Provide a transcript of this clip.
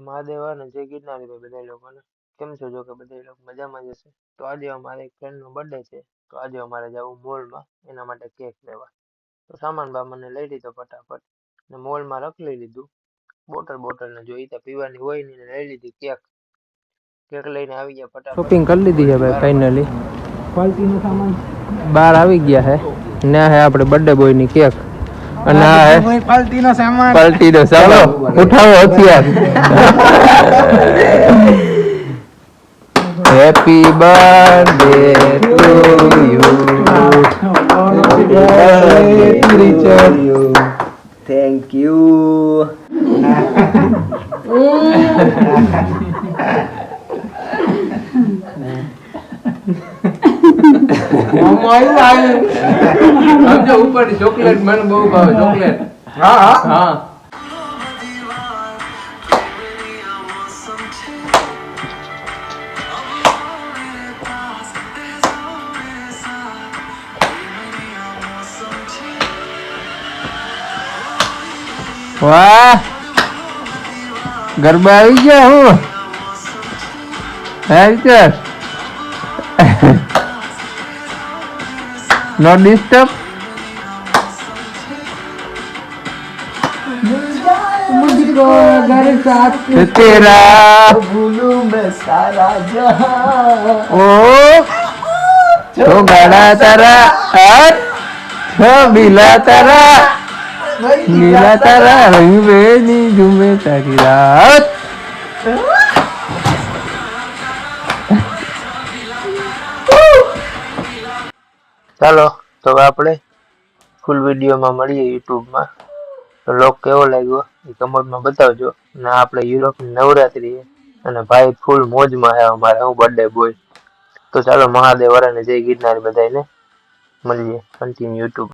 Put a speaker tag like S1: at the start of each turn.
S1: મહાદેવ અને જે ગિરનારી ભાઈ બધા લોકોને કેમ છો? જો કે બધા લોકો મજામાં જ હશે. તો આજે અમારે એક ફ્રેન્ડનો બર્થડે છે. તો આજે અમારે જવું મોલમાં એના માટે કેક લેવા. તો સામાન બામાને લઈ લીધો ફટાફટ. ને મોલમાં રખડી લીધું. બોટલ બોટલ ને જોઈ તો પીવાની હોય નહીં ને લઈ લીધી કેક કેક લઈને આવી ગયા ફટાફટ. શોપિંગ કરી લીધી છે ભાઈ ફાઇનલી
S2: ક્વોલિટીનો સામાન.
S1: બહાર આવી ગયા હે ને હે આપણે બર્થડે બોયની કેક અને આ હે?
S2: ક્વોલિટીનો સામાન.
S1: પલટીનો ચાલો. ઉઠાવો હથિયાર. Happy birthday to you
S3: thank you
S1: સમજો ઉપર ચોકલેટ મને બહુ ભાવે ચોકલેટ
S2: હા હા.
S1: હા. વાહ. ગરબા આવી ગયા હું. હે વિચાર Not disturb.
S2: मुझको अगर साथ
S1: तो
S3: तेरा। भूलू मैं सारा
S1: ओ तो गड़ा तारा और तो मिला तारा। मिला तारा रही बेनी झूमे तारी रात। ચાલો તો આપણે ફૂલ વિડીયોમાં મળીએ યુટ્યુબમાં તો લોક કેવો લાગ્યો એ કમેન્ટમાં બતાવજો. ને આપણે યુરોપની નવરાત્રી અને ભાઈ ફૂલ મોજમાં આવ્યા અમારે, હું બર્થડે બોય તો ચાલો મહાદેવ અને જય ગિરનાર બધાને મળીએ કન્ટિન્યુ યુટ્યુબ